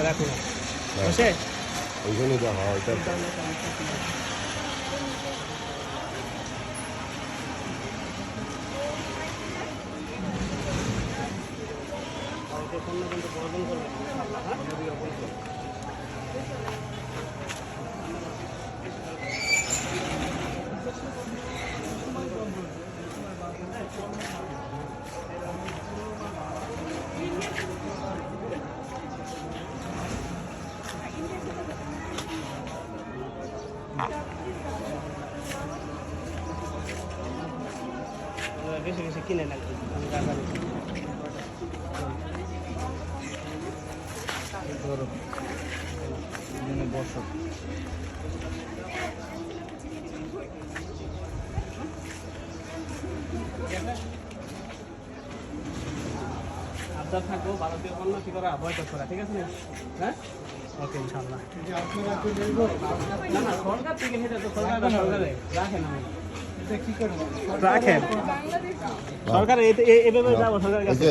রাখো না বসে ওইখানে যা হয় ওইটা বেশি বেশি কিনে না আমি টাকা বেশি কিনে এখানে বসো আবদার থাকব ভারতীয় পণ্য কি করা অ্যাভয়েড করা ঠিক আছে হ্যাঁ? ওকে ইনশাল্লাহ না না সরকার থেকে সেটা তো সরকার সরকারে রাখেন আমি রাখেন। সরকার এভাবে যাব সরকারের কাছে।